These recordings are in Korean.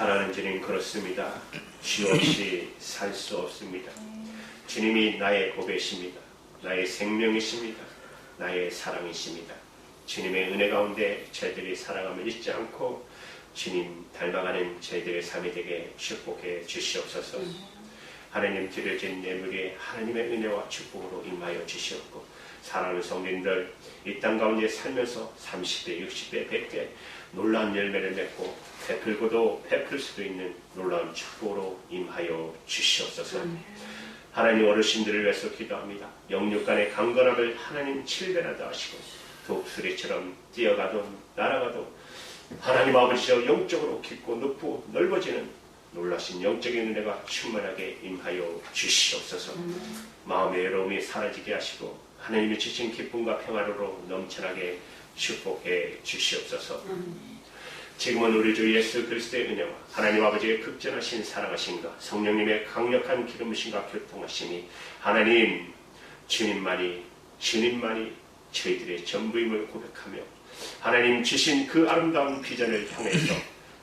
사랑하는 주님 그렇습니다. 주 없이 살 수 없습니다. 주님이 나의 고배십니다. 나의 생명이십니다. 나의 사랑이십니다. 주님의 은혜 가운데 저희들이 살아감을 잊지 않고 주님 닮아가는 저희들의 삶이 되게 축복해 주시옵소서. 하나님 드려진 예물이 하나님의 은혜와 축복으로 임하여 주시옵고 사랑하는 성민들 이 땅 가운데 살면서 30대, 60대, 100대 놀라운 열매를 맺고 베풀고도 베풀 수도 있는 놀라운 축복으로 임하여 주시옵소서. 하나님 어르신들을 위해서 기도합니다. 영육 간의 강건함을 하나님 칠배하다 하시고 독수리처럼 뛰어가도 날아가도 하나님 아버지여 영적으로 깊고 높고 넓어지는 놀라신 영적인 은혜가 충만하게 임하여 주시옵소서. 마음의 외로움이 사라지게 하시고 하나님이 주신 기쁨과 평화로 넘쳐나게 축복해 주시옵소서. 지금은 우리 주 예수 그리스도의 은혜와 하나님 아버지의 극전하신 사랑하심과 성령님의 강력한 기름부심과 교통하심이 하나님 주님만이 주님만이 저희들의 전부임을 고백하며 하나님 주신 그 아름다운 비전을 향해서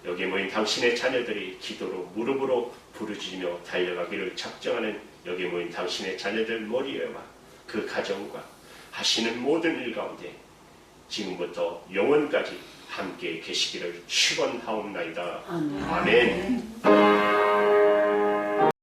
여기 모인 당신의 자녀들이 기도로 무릎으로 부르짖으며 달려가기를 작정하는 여기 모인 당신의 자녀들 머리에와 그 가정과 하시는 모든 일 가운데 지금부터 영원까지 함께 계시기를 축원하옵나이다. 아멘. 아멘.